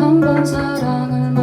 한 번 사랑을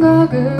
생각을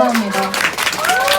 감사합니다.